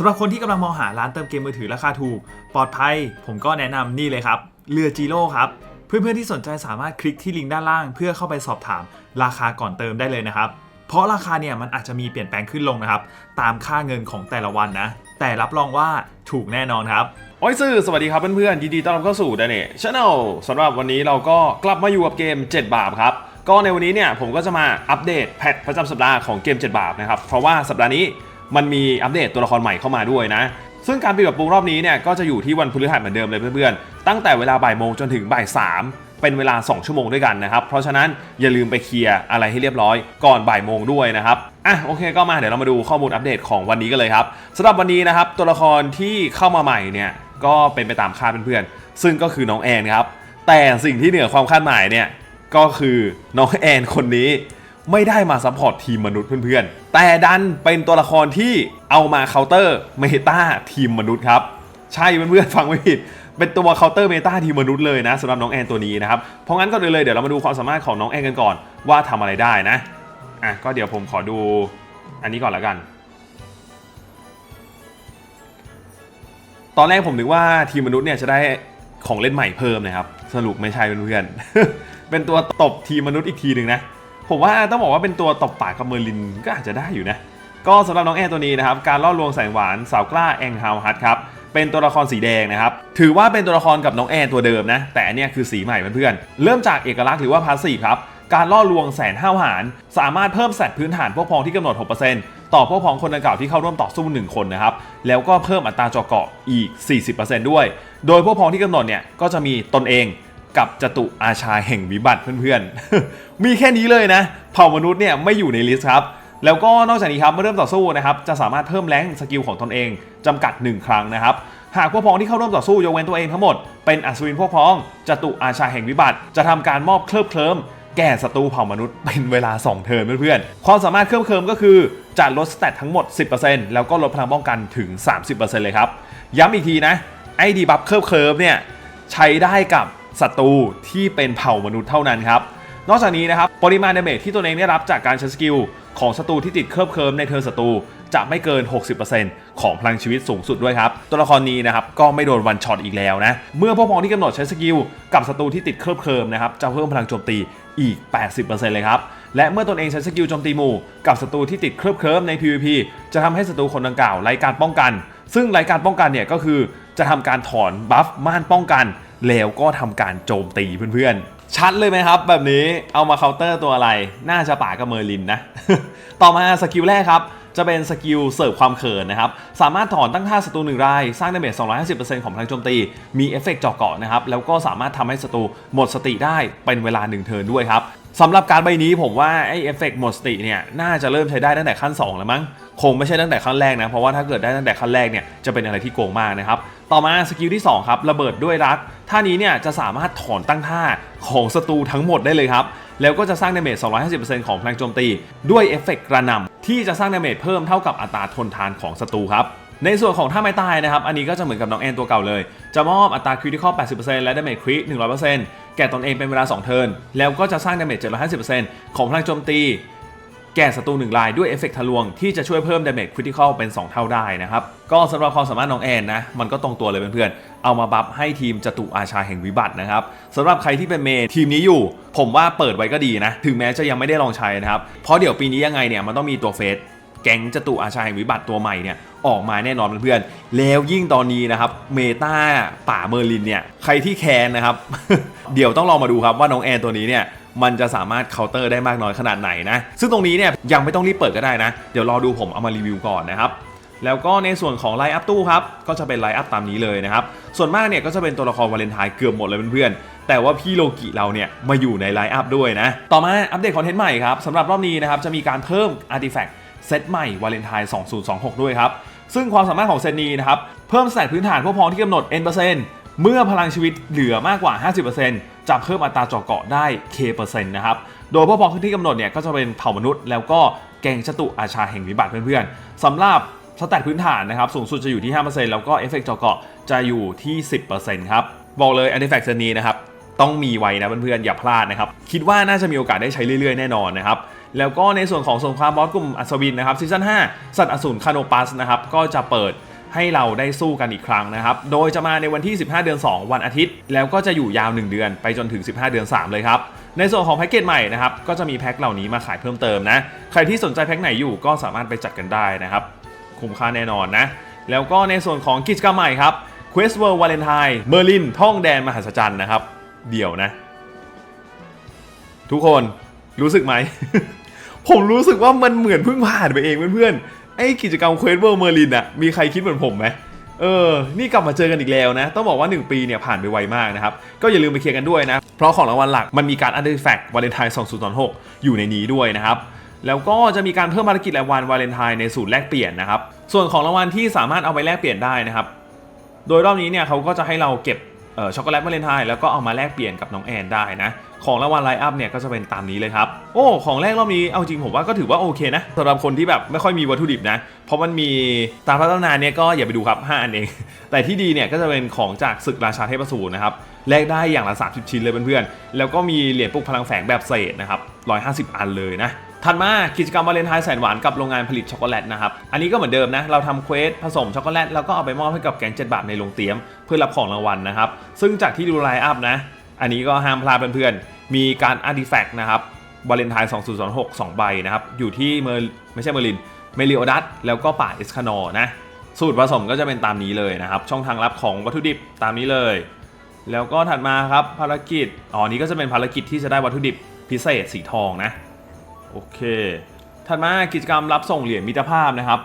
สำหรับคนที่กำลังมองหาร้านเติมเกมมือถือราคาถูก ปลอดภัย ผมก็แนะนำนี่เลยครับ เรือจีโร่ครับ เพื่อนๆที่สนใจสามารถคลิกที่ลิงก์ด้านล่าง เพื่อเข้าไปสอบถามราคาก่อนเติมได้เลยนะครับ เพราะราคาเนี่ยมันอาจจะมีเปลี่ยนแปลงขึ้นลงนะครับ ตามค่าเงินของแต่ละวันนะ แต่รับรองว่าถูกแน่นอนครับโอ้ยซื่อสวัสดีครับเพื่อนๆยินดีต้อนรับเข้าสู่ดนเน่ชาแนลสำหรับวันนี้เราก็กลับมาอยู่กับเกม 7 บาทครับก็ในวันนี้เนี่ยผมก็จะมาอัปเดตแพทประจำสัปดาห์ของเกม 7 บาทนะครับเพราะว่าสัปดาห์นี้ มันมีอัปเดตตัวละครใหม่เข้ามาด้วยนะ ซึ่งการปรับปรุงรอบนี้เนี่ยก็จะอยู่ที่วันพฤหัสเหมือนเดิมเลยเพื่อนๆ ตั้งแต่เวลาบ่ายโมงจนถึงบ่ายสามเป็นเวลา 2 ชั่วโมงด้วยกันนะครับ เพราะฉะนั้นอย่าลืมไปเคลียร์อะไรให้เรียบร้อยก่อนบ่ายโมงด้วยนะครับ อะโอเคก็มาเดี๋ยวเรามาดูข้อมูลอัปเดตของวันนี้กันเลยครับสำหรับวันนี้นะครับตัวละครที่เข้ามาใหม่เนี่ยก็เป็นไปตามคาดเพื่อนๆ ซึ่งก็คือน้องแอนครับ แต่สิ่งที่เหนือความคาดหมายเนี่ยก็คือน้องแอนคนนี้ ไม่ได้มาซัพพอร์ตทีมมนุษย์เพื่อนๆ แต่ดันเป็นตัวละครที่เอามาเคาน์เตอร์เมตาทีมมนุษย์ครับ ใช่เพื่อนๆฟังไม่ผิดเป็นตัวเคาน์เตอร์เมตาทีมมนุษย์เลยนะสำหรับน้องแอนตัวนี้นะครับ เพราะงั้นก็เลยเลยเดี๋ยวเรามาดูความสามารถของน้องแอนกันก่อน ว่าทำอะไรได้นะอะก็เดี๋ยวผมขอดูอันนี้ก่อนล้วกัน ตอนแรกผมนึกว่าทีมมนุษย์เนี่ยจะได้ของเล่นใหม่เพิ่มนะครับ สรุปไม่ใช่เพื่อนๆเป็นตัวตบทีมมนุษย์อีกทีหนึ่งนะ ผมว่าต้องบอกว่าเป็นตัวตบปากกับเมอร์ลินก็อาจจะได้อยู่นะ ก็สำหรับน้องแอนตัวนี้นะครับ การล่อลวงแสงหวานสาวกล้าแองฮาวฮัตครับ เป็นตัวละครสีแดงนะครับ ถือว่าเป็นตัวละครกับน้องแอนตัวเดิมนะ แต่อันเนี้ยคือสีใหม่เพื่อนๆ เริ่มจากเอกลักษณ์หรือว่าพาสซีฟครับ การล่อลวงแสนห้าวหาร สามารถเพิ่มแสตพื้นฐานพวกพ้องที่กำหนด 6%ต่อพวกพ้องคนดังกล่าวที่เข้าร่วมต่อสู้ 1 คนนะครับ แล้วก็เพิ่มอัตราเจาะเกาะอีก 40%ด้วย โดยพวกพ้องที่กำหนดเนี่ยก็จะมีตนเอง กับจตุอาชาแห่งวิบัติเพื่อนๆ มีแค่นี้เลยนะ เผ่ามนุษย์เนี่ยไม่อยู่ในลิสต์ครับ แล้วก็นอกจากนี้ครับเมื่อเริ่มต่อสู้นะครับจะสามารถเพิ่มแรงสกิลของตนเองจำกัด 1 ครั้งนะครับ หากพวกพ้องที่เข้าร่วมต่อสู้ยกเว้นตัวเองทั้งหมดเป็นอัศวินพวกพ้องจตุอาชาแห่งวิบัติ จะทำการมอบเคลิบเคลิ้มแก่ศัตรูเผ่ามนุษย์เป็นเวลา 2 เทิร์นเพื่อนๆ ความสามารถเคลิบเคลิมก็คือจะลดสเตตทั้งหมด 10%แล้วก็ลดพลังป้องกันถึง 30%เลยครับ ย้ำอีกทีนะ ไอ้ดีบัฟเคลิบเคลิมเนี่ย ใช้ได้กับ ศัตรูที่เป็นเผ่ามนุษย์เท่านั้นครับ นอกจากนี้นะครับปริมาณดาเมจที่ตัวเองได้รับจากการใช้สกิลของศัตรูที่ติดเคลิบเคลิมในเทิร์นศัตรูจะไม่เกิน 60%ของพลังชีวิตสูงสุดด้วยครับ ตัวละครนี้นะครับก็ไม่โดนวันช็อตอีกแล้วนะ เมื่อพวกพ้องที่กำหนดใช้สกิลกับศัตรูที่ติดเคลิบเคลิมนะครับจะเพิ่มพลังโจมตีอีก 80%เลยครับ และเมื่อตนเองใช้สกิลโจมตีหมู่กับศัตรูที่ติดเคลิบเคลิมใน PVP จะทำให้ศัตรูคนดังกล่าวไร้การป้องกัน ซึ่งไร้การป้องกันเนี่ยก็คือจะทำการถอนบัฟม่านป้องกัน แล้วก็ทำการโจมตีเพื่อนๆ ชัดเลยไหมครับ แบบนี้เอามาเคาน์เตอร์ตัวอะไร น่าจะป่ากับเมอร์ลินนะ ต่อมาสกิลแรกครับจะเป็นสกิลเสิร์ฟความเขินนะครับ สามารถถอนตั้งท่าศัตรูหนึ่งราย สร้างดาเมจ 250%ของพลังโจมตี มีเอฟเฟกต์เจาะเกาะนะครับ แล้วก็สามารถทำให้ศัตรูหมดสติได้เป็นเวลา1เทิร์นด้วยครับสำหรับการใบนี้ผมว่าไอเอฟเฟกต์หมดสติเนี่ยน่าจะเริ่มใช้ได้ตั้งแต่ขั้น 2 แล้วมั้ง คงไม่ใช่ตั้งแต่ขั้นแรกนะ เพราะว่าถ้าเกิดได้ตั้งแต่ขั้นแรกเนี่ยจะเป็นอะไรที่โกงมากนะครับ ต่อมาสกิลที่2ครับระเบิดด้วยรัก ท่านี้เนี่ยจะสามารถถอนตั้งท่าของศัตรูทั้งหมดได้เลยครับ แล้วก็จะสร้างดาเมจ 250%ของพลังโจมตี ด้วยเอฟเฟกต์กระนำที่จะสร้างดาเมจเพิ่มเท่ากับอัตราทนทานของศัตรูครับในส่วนของท่าไม้ตายนะครับ อันนี้ก็จะเหมือนกับน้องแอนตัวเก่าเลย จะมอบอัตราคริติคอล 80%และดาเมจคริ100%แก่ตนเองเป็นเวลา 2 เทิร์น แล้วก็จะสร้างดาเมจ 750%ของพลังโจมตี แก่ศัตรูหนึ่งรายด้วยเอฟเฟกต์ทะลวงที่จะช่วยเพิ่มดาเมจคริติคอลเป็น 2 เท่าได้นะครับ ก็สำหรับความสามารถน้องแอนนะ มันก็ตรงตัวเลยเพื่อนๆ เอามาบัฟให้ทีมจตุอาชาแห่งวิบัตินะครับสำหรับใครที่เป็นเมทีมนี้อยู่ ผมว่าเปิดไว้ก็ดีนะ ถึงแม้จะยังไม่ได้ลองใช้นะครับ เพราะเดี๋ยวปีนี้ยังไงเนี่ยมันต้องมีตัวเฟสแก๊งจตุอาชาแห่งวิบัติตัวใหม่เนี่ยออกมาแน่นอนเพื่อนๆ แล้วยิ่งตอนนี้นะครับเมตาป่าเมอร์ลินเนี่ยใครที่แคนนะครับ เดี๋ยวต้องลองมาดูครับว่าน้องแอนตัวนี้เนี่ย มันจะสามารถเคาน์เตอร์ได้มากน้อยขนาดไหนนะ ซึ่งตรงนี้เนี่ยยังไม่ต้องรีบเปิดก็ได้นะ เดี๋ยวรอดูผมเอามารีวิวก่อนนะครับแล้วก็ในส่วนของไลน์อัพตู้ครับ ก็จะเป็นไลน์อัพตามนี้เลยนะครับ ส่วนมากเนี่ยก็จะเป็นตัวละครวาเลนไทน์เกือบหมดเลยเพื่อนๆ แต่ว่าพี่โลกิเราเนี่ยมาอยู่ในไลน์อัพด้วยนะ ต่อมาอัปเดตคอนเทนต์ใหม่ครับสำหรับรอบนี้นะครับจะมีการเพิ่มอาร์ติแฟกต์เซตใหม่วาเลนไทน์2026 ด้วยครับ ซึ่งความสามารถของเซตนี้นะครับ เพิ่มสแตทพื้นฐานพวกพ้องที่กำหนด n เมื่อพลังชีวิตเหลือมากกว่า 50% จะเพิ่มอัตราเจาะเกาะได้ k เปอร์เซ็นต์นะครับ โดยพวกพ้องที่กำหนดเนี่ยก็จะเป็นเผ่ามนุษย์แล้วก็แกงจตุอาชาแห่งวิบัติเพื่อนๆสำหรับสแตทพื้นฐานนะครับสูงสุดจะอยู่ที่ 5%แล้วก็เอฟเฟกต์เจาะเกาะจะอยู่ที่ 10%ครับ บอกเลยอันดิแฟกต์เซนี้นะครับต้องมีไว้นะเพื่อนๆอย่าพลาดนะครับ คิดว่าน่าจะมีโอกาสได้ใช้เรื่อยๆแน่นอนนะครับ แล้วก็ในส่วนของสงครามบอสกลุ่มอัศวินนะครับซีซั่น5สัตว์อสูรคาโนปัสนะครับก็จะเปิด ให้เราได้สู้กันอีกครั้งนะครับ โดยจะมาในวันที่ 15 เดือน 2 วันอาทิตย์ แล้วก็จะอยู่ยาว 1 เดือนไปจนถึง 15 เดือน 3 เลยครับในส่วนของแพ็กเกจใหม่นะครับก็จะมีแพ็คเหล่านี้มาขายเพิ่มเติมนะใครที่สนใจแพ็คไหนอยู่ก็สามารถไปจัดกันได้นะครับคุ้มค่าแน่นอนนะแล้วก็ในส่วนของกิจกรรมใหม่ครับ Quest World Valentine Merlin ท่องแดนมหัศจรรย์นะครับ เดี๋ยวนะ ทุกคนรู้สึกไหม ผมรู้สึกว่ามันเหมือนเพิ่งผ่านไปเองเพื่อนๆ ไอ้กิจกรรม Quest World Merlin อะมีใครคิดเหมือนผมไหมเออ นี่กลับมาเจอกันอีกแล้วนะ ต้องบอกว่า 1 ปีเนี่ยผ่านไปไวมากนะครับ ก็อย่าลืมไปเคลียร์กันด้วยนะ เพราะของรางวัลหลักมันมีการ Artifact Valentine 2026 อยู่ในนี้ด้วยนะครับ แล้วก็จะมีการเพิ่มภารกิจรายวันวาเลนไทน์ในสูตรแลกเปลี่ยนนะครับ ส่วนของรางวัลที่สามารถเอาไปแลกเปลี่ยนได้นะครับ โดยรอบนี้เนี่ยเขาก็จะให้เราเก็บช็อกโกแลตวาเลนไทน์แล้วก็เอามาแลกเปลี่ยนกับน้องแอนได้นะ ของรางวัลไลน์อัพเนี่ยก็จะเป็นตามนี้เลยครับ โอ้ ของแรกรอบนี้เอาจริงผมว่าก็ถือว่าโอเคนะสำหรับคนที่แบบไม่ค่อยมีวัตถุดิบนะ เพราะมันมีตามพัฒนาเนี่ยก็อย่าไปดูครับ5อันเอง แต่ที่ดีเนี่ยก็จะเป็นของจากศึกราชาเทพสูรนะครับแลกได้อย่างละ 30 ชิ้นเลยเพื่อนๆ แล้วก็มีเหรียญปลุกพลังแฝงแบบเศษนะครับ150 อันเลยนะถัดมากิจกรรมวาเลนไทน์แสนหวานกับโรงงานผลิตช็อกโกแลตนะครับ อันนี้ก็เหมือนเดิมนะ เราทำเควสผสมช็อกโกแลตแล้วก็เอาไปมอบให้กับแก๊งเจ็ดบาทในโรงเตรียม เพื่อรับของรางวัลนะครับ ซึ่งจากที่ดูไลน์อัพนะ อันนี้ก็ห้ามพลาดเพื่อนๆ มีการอาร์ติแฟกต์นะครับวาเลนไทน์2026 2 ใบนะครับ อยู่ที่เมอร์ไม่ใช่เมอร์ลิน เมลิโอดัส แล้วก็ป่าเอสคานอนะ สูตรผสมก็จะเป็นตามนี้เลยนะครับ ช่องทางรับของวัตถุดิบตามนี้เลย แล้วก็ถัดมาครับภารกิจ อ๋อ นี้ก็จะเป็นภารกิจที่จะได้วัตถุดิบพิเศษสีทองนะ โอเค ถัดมากิจกรรมรับส่งเหรียญมิตรภาพนะครับ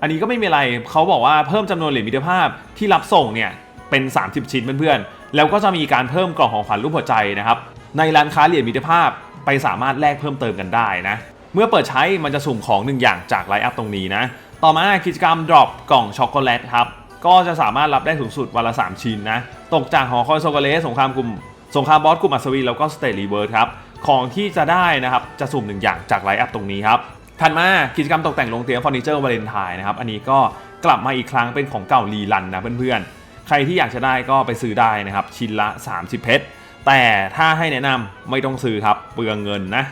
อันนี้ก็ไม่มีอะไรเขาบอกว่าเพิ่มจำนวนเหรียญมิตรภาพที่รับส่งเนี่ย เป็น 30 ชิ้นเพื่อนๆ แล้วก็จะมีการเพิ่มกล่องของขวัญรูปหัวใจนะครับ ในร้านค้าเหรียญมิตรภาพไปสามารถแลกเพิ่มเติมกันได้นะ เมื่อเปิดใช้มันจะสุ่มของหนึ่งอย่างจากไลน์อัพตรงนี้นะ ต่อมากิจกรรม drop กล่องช็อกโกแลตครับ ก็จะสามารถรับได้สูงสุดวันละ 3 ชิ้นนะ ตกจากหอคอยโซกเลสสงครามกลุ่มสงครามบอสกลุ่มอัศวินแล้วก็สเตทรีเวิร์ดครับ ของที่จะได้นะครับจะสุ่มหนึ่งอย่างจากไลน์อัพตรงนี้ครับ ถัดมากิจกรรมตกแต่งโรงเตียมเฟอร์นิเจอร์วาเลนไทน์นะครับ อันนี้ก็กลับมาอีกครั้งเป็นของเก่ารีรันนะเพื่อนๆ รที่อยากจะได้ก็ไปซื้อได้นะครับ ชิ้นละ 30 เพชร แต่ถ้าให้แนะนำไม่ต้องซื้อครับ เปลืองเงินนะ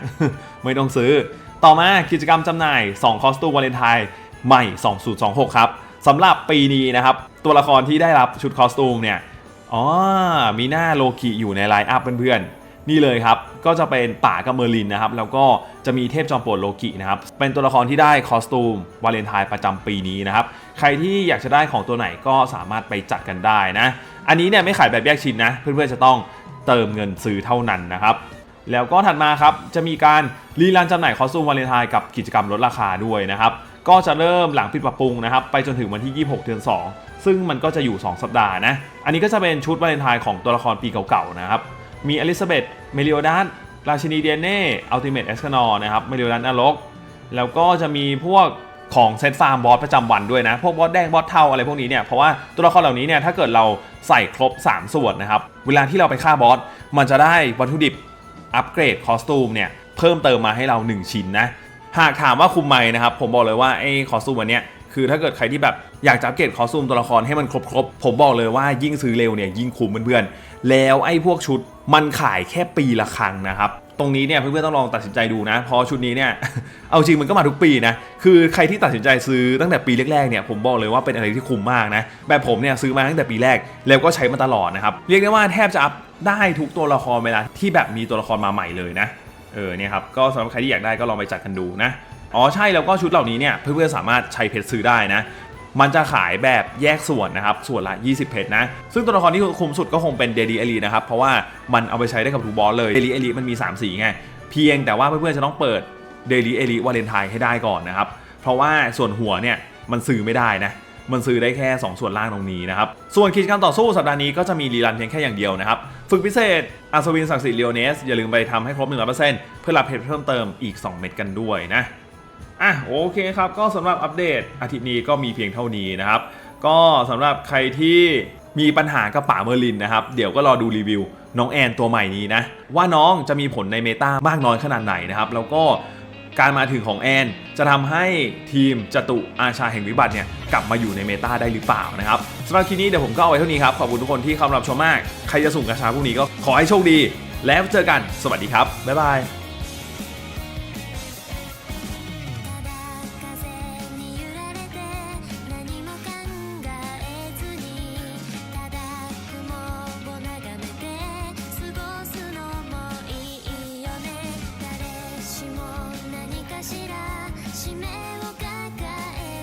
ไม่ต้องซื้อ ต่อมากิจกรรมจำหน่าย 2 คอสตูมวาเลนไทน์ใหม่ 2026 ครับสำหรับปีนี้นะครับ ตัวละครที่ได้รับชุดคอสตูมเนี่ยอ๋อมีหน้าโลคิอยู่ในไลน์อัพเพื่อนๆ นี่เลยครับ ก็จะเป็นป่ากับเมอร์ลินนะครับ แล้วก็จะมีเทพจอมปรดโลกินะครับ เป็นตัวละครที่ได้คอสตูมวาเลนไทน์ประจำปีนี้นะครับ ใครที่อยากจะได้ของตัวไหนก็สามารถไปจัดกันได้นะ อันนี้เนี่ยไม่ขายแบบแยกชิ้นนะ เพื่อนๆจะต้องเติมเงินซื้อเท่านั้นนะครับแล้วก็ถัดมาครับ จะมีการรีรันจำหน่ายคอสตูมวาเลนไทน์กับกิจกรรมลดราคาด้วยนะครับ ก็จะเริ่มหลังปิดปรับปรุงนะครับ ไปจนถึงวันที่ 26 เดือน 2 ซึ่งมันก็จะอยู่ 2 สัปดาห์นะ อันนี้ก็จะเป็นชุดวาเลนไทน์ของตัวละครปีเก่าๆนะครับ มีอลิซาเบธเมลิโอดัสราชินีเดียเน่อัลติเมทเอสคานอนะครับเมลิโอดัสนรกแล้วก็จะมีพวกของเซตฟาร์มบอสประจำวันด้วยนะ พวกบอสแดงบอสเทาอะไรพวกนี้เนี่ยเพราะว่าตัวละครเหล่านี้เนี่ยถ้าเกิดเราใส่ครบ 3 ส่วนนะครับ เวลาที่เราไปฆ่าบอสมันจะได้วัตถุดิบอัปเกรดคอสตูมเนี่ยเพิ่มเติมมาให้เรา 1 ชิ้นนะ หากถามว่าคุ้มไหมนะครับ ผมบอกเลยว่าไอ้คอสตูมอันเนี้ยคือถ้าเกิดใครที่แบบอยากจะอัปเกรดคอสตูมตัวละครให้มันครบๆผมบอกเลยว่ายิ่งซื้อเร็วเนี่ยยิ่งคุ้มเพื่อนๆแล้วไอ้พวกชุด มันขายแค่ปีละครั้งนะครับตรงนี้เนี่ยเพื่อนๆต้องลองตัดสินใจดูนะเพราะชุดนี้เนี่ยเอาจริงมันก็มาทุกปีนะคือใครที่ตัดสินใจซื้อตั้งแต่ปีแรกๆเนี่ยผมบอกเลยว่าเป็นอะไรที่คุ้มมากนะแบบผมเนี่ยซื้อมาตั้งแต่ปีแรกแล้วก็ใช้มาตลอดนะครับเรียกได้ว่าแทบจะอัพได้ทุกตัวละครเวลาที่แบบมีตัวละครมาใหม่เลยนะเออเนี่ยครับก็สำหรับใครที่อยากได้ก็ลองไปจัดกันดูนะอ๋อใช่แล้วก็ชุดเหล่านี้เนี่ยเพื่อนๆสามารถใช้เพชรซื้อได้นะ มันจะขายแบบแยกส่วนนะครับ ส่วนละ 20 เพชรนะ ซึ่งตัวละครที่คุ้มสุดก็คงเป็นเดลี่เอลีนะครับ เพราะว่ามันเอาไปใช้ได้กับทุกบอสเลยเดลี่เอลีมันมี 3 สีไง เพียงแต่ว่าเพื่อนๆจะต้องเปิดเดลี่เอลีวาเลนไทน์ให้ได้ก่อนนะครับ เพราะว่าส่วนหัวเนี่ยมันซื้อไม่ได้นะมันซื้อได้แค่ 2 ส่วนล่างตรงนี้นะครับ ส่วนกิจกรรมต่อสู้สัปดาห์นี้ก็จะมีรีรันเพียงแค่อย่างเดียวนะครับ ฝึกพิเศษอัศวินศักดิ์สิทธิ์เลโอเนส อย่าลืมไปทำให้ครบ 100%เพื่อรับเพชรเพิ่มเติมอีก 2 เม็ดกันด้วยนะ อะโอเคครับก็สำหรับอัปเดตอาทิตย์นี้ก็มีเพียงเท่านี้นะครับ ก็สำหรับใครที่มีปัญหากับป่าเมอร์ลินนะครับ เดี๋ยวก็รอดูรีวิว น้องแอนตัวใหม่นี้นะ ว่าน้องจะมีผลในเมตามากน้อยขนาดไหนนะครับ แล้วก็การมาถึงของแอน จะทำให้ทีมจตุอาชาแห่งวิบัติเนี่ยกลับมาอยู่ในเมตาได้หรือเปล่านะครับสำหรับคลิปนี้เดี๋ยวผมก็เอาไว้เท่านี้ครับ ขอบคุณทุกคนที่เข้ามารับชมมาก ใครจะสุ่มกระชาพวกนี้ก็ขอให้โชคดี แล้วเจอกันสวัสดีครับบ๊ายบาย